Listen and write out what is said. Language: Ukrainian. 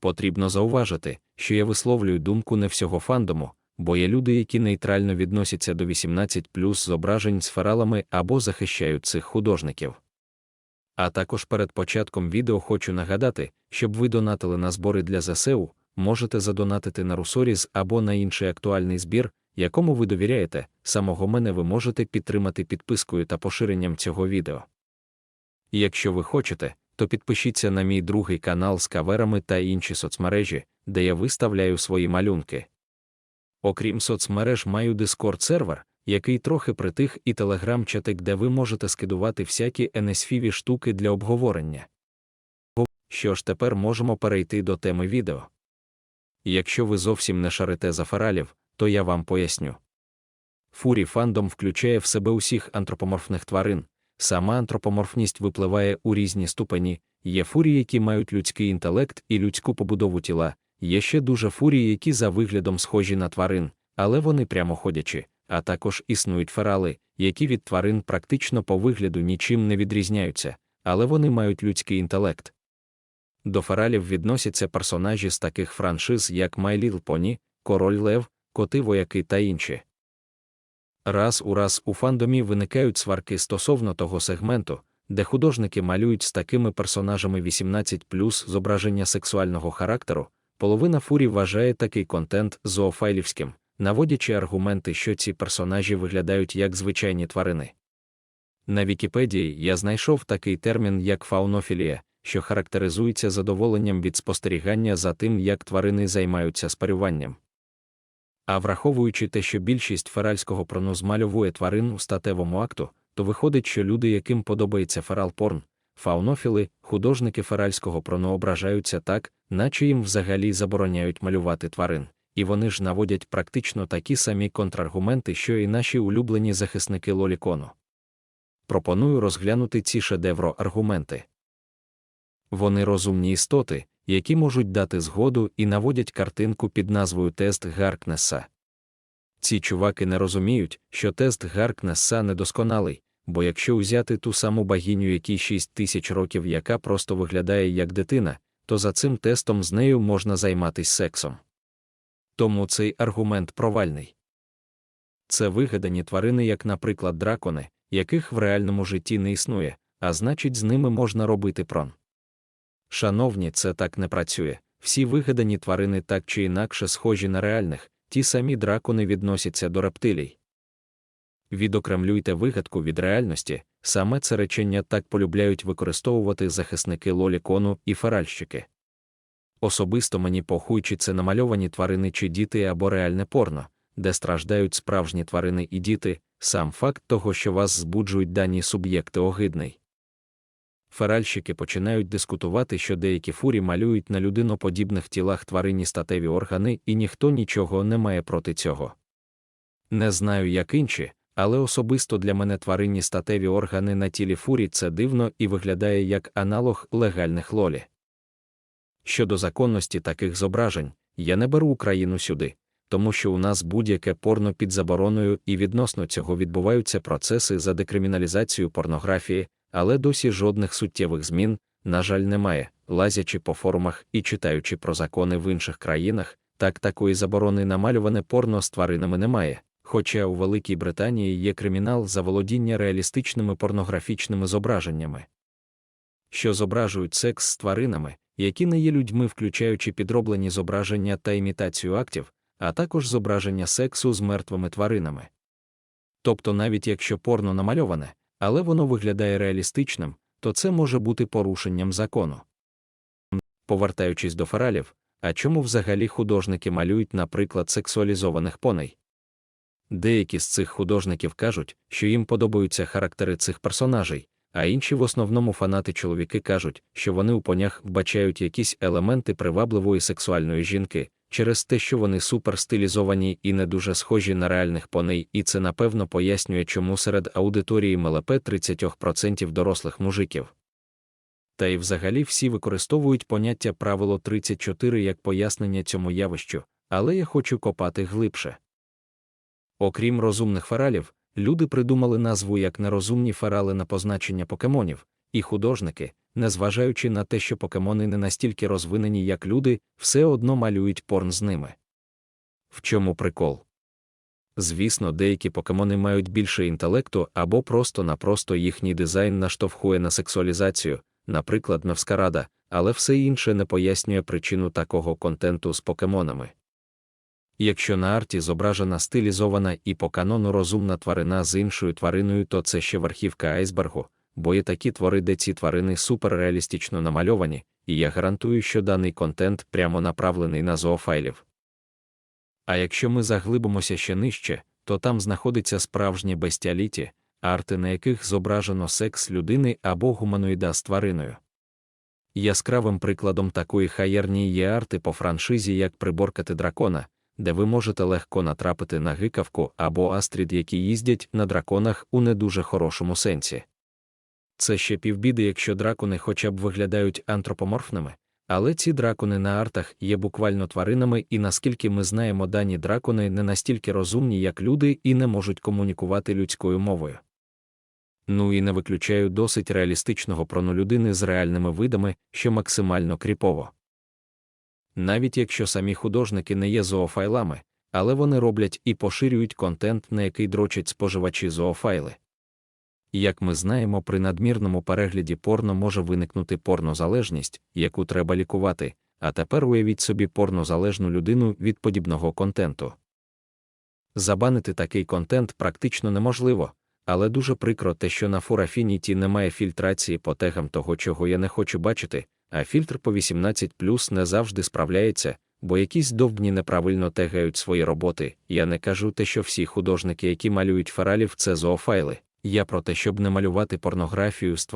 Потрібно зауважити, що я висловлюю думку не всього фандому, бо є люди, які нейтрально відносяться до 18 зображень з фералами або захищають цих художників. А також перед початком відео хочу нагадати, щоб ви донатили на збори для ЗСУ, можете задонатити на Русоріз або на інший актуальний збір, якому ви довіряєте, самого мене ви можете підтримати підпискою та поширенням цього відео. Якщо ви хочете, то підпишіться на мій другий канал з каверами та інші соцмережі, де я виставляю свої малюнки. Окрім соцмереж, маю Discord сервер, який трохи притих, і телеграм-чатик, де ви можете скидувати всякі NSFV штуки для обговорення. Що ж тепер можемо перейти до теми відео. Якщо ви зовсім не шарите за фералів, то я вам поясню. Фурі фандом включає в себе усіх антропоморфних тварин. Сама антропоморфність випливає у різні ступені, є фурії, які мають людський інтелект і людську побудову тіла, є ще дуже фурії, які за виглядом схожі на тварин, але вони прямоходячі, а також існують ферали, які від тварин практично по вигляду нічим не відрізняються, але вони мають людський інтелект. До фералів відносяться персонажі з таких франшиз, як My Little Король Лев, Коти вояки та інші. Раз у раз у фандомі виникають сварки стосовно того сегменту, де художники малюють з такими персонажами 18 зображення сексуального характеру, половина фурі вважає такий контент зоофайлівським, наводячи аргументи, що ці персонажі виглядають як звичайні тварини. На Вікіпедії я знайшов такий термін, як фаунофілія, що характеризується задоволенням від спостерігання за тим, як тварини займаються спарюванням. А враховуючи те, що більшість феральського прону змальовує тварин у статевому акту, то виходить, що люди, яким подобається ферал-порн, фаунофіли, художники феральського прону ображаються так, наче їм взагалі забороняють малювати тварин, і вони ж наводять практично такі самі контраргументи, що і наші улюблені захисники лолікону. Пропоную розглянути ці шедевро аргументи. Вони розумні істоти, які можуть дати згоду і наводять картинку під назвою тест Гаркнеса. Ці чуваки не розуміють, що тест Гаркнеса недосконалий, бо якщо узяти ту саму богиню, якій 6 тисяч років, яка просто виглядає як дитина, то за цим тестом з нею можна займатися сексом. Тому цей аргумент провальний. Це вигадані тварини, як, наприклад, дракони, яких в реальному житті не існує, а значить, з ними можна робити прон. Шановні, це так не працює. Всі вигадані тварини так чи інакше схожі на реальних, ті самі дракони відносяться до рептилій. Відокремлюйте вигадку від реальності, саме це речення так полюбляють використовувати захисники лолікону і феральщики. Особисто мені похуй, чи це намальовані тварини чи діти або реальне порно, де страждають справжні тварини і діти, сам факт того, що вас збуджують дані суб'єкти огидний. Феральщики починають дискутувати, що деякі фурі малюють на людиноподібних тілах тварині статеві органи, і ніхто нічого не має проти цього. Не знаю, як інші, але особисто для мене тваринні статеві органи на тілі фурі це дивно і виглядає як аналог легальних лолі. Щодо законності таких зображень, я не беру Україну сюди, тому що у нас будь-яке порно під забороною і відносно цього відбуваються процеси за декриміналізацію порнографії, але досі жодних суттєвих змін, на жаль, немає, лазячи по форумах і читаючи про закони в інших країнах, так такої заборони намалюване порно з тваринами немає. Хоча у Великій Британії є кримінал за володіння реалістичними порнографічними зображеннями, що зображують секс з тваринами, які не є людьми, включаючи підроблені зображення та імітацію актів, а також зображення сексу з мертвими тваринами. Тобто, навіть якщо порно намальоване, але воно виглядає реалістичним, то це може бути порушенням закону. Повертаючись до фералів, а чому взагалі художники малюють, наприклад, сексуалізованих поней? Деякі з цих художників кажуть, що їм подобаються характери цих персонажей, а інші в основному фанати чоловіки кажуть, що вони у понях вбачають якісь елементи привабливої сексуальної жінки, через те, що вони суперстилізовані і не дуже схожі на реальних поней, і це напевно пояснює, чому серед аудиторії МЛП 30% дорослих мужиків. Та й взагалі всі використовують поняття правило 34 як пояснення цьому явищу, але я хочу копати глибше. Окрім розумних фералів, люди придумали назву як нерозумні ферали на позначення покемонів, і художники, незважаючи на те, що покемони не настільки розвинені, як люди, все одно малюють порн з ними. В чому прикол? Звісно, деякі покемони мають більше інтелекту або просто-напросто їхній дизайн наштовхує на сексуалізацію, наприклад, Мевскарада, але все інше не пояснює причину такого контенту з покемонами. Якщо на арті зображена стилізована і по канону розумна тварина з іншою твариною, то це ще верхівка айсбергу, бо є такі твори, де ці тварини суперреалістично намальовані, і я гарантую, що даний контент прямо направлений на зоофайлів. А якщо ми заглибимося ще нижче, то там знаходиться справжнє бестіаліті, арти, на яких зображено секс людини або гуманоїда з твариною. Яскравим прикладом такої хаєрні є арти по франшизі, як приборкати дракона, де ви можете легко натрапити на гикавку або астрід, які їздять на драконах у не дуже хорошому сенсі. Це ще півбіди, якщо дракони хоча б виглядають антропоморфними, але ці дракони на артах є буквально тваринами, і наскільки ми знаємо, дані дракони не настільки розумні, як люди, і не можуть комунікувати людською мовою. Ну і не виключаю досить реалістичного прону людини з реальними видами, що максимально кріпово. Навіть якщо самі художники не є зоофайлами, але вони роблять і поширюють контент, на який дрочать споживачі зоофайли. Як ми знаємо, при надмірному перегляді порно може виникнути порнозалежність, яку треба лікувати, а тепер уявіть собі порнозалежну людину від подібного контенту. Забанити такий контент практично неможливо, але дуже прикро те, що на Фурафініті немає фільтрації по тегам того, чого я не хочу бачити, а фільтр по 18 не завжди справляється, бо якісь довбні неправильно тегають свої роботи. Я не кажу те, що всі художники, які малюють фералів, це зоофайли. Я про те, щоб не малювати порнографію з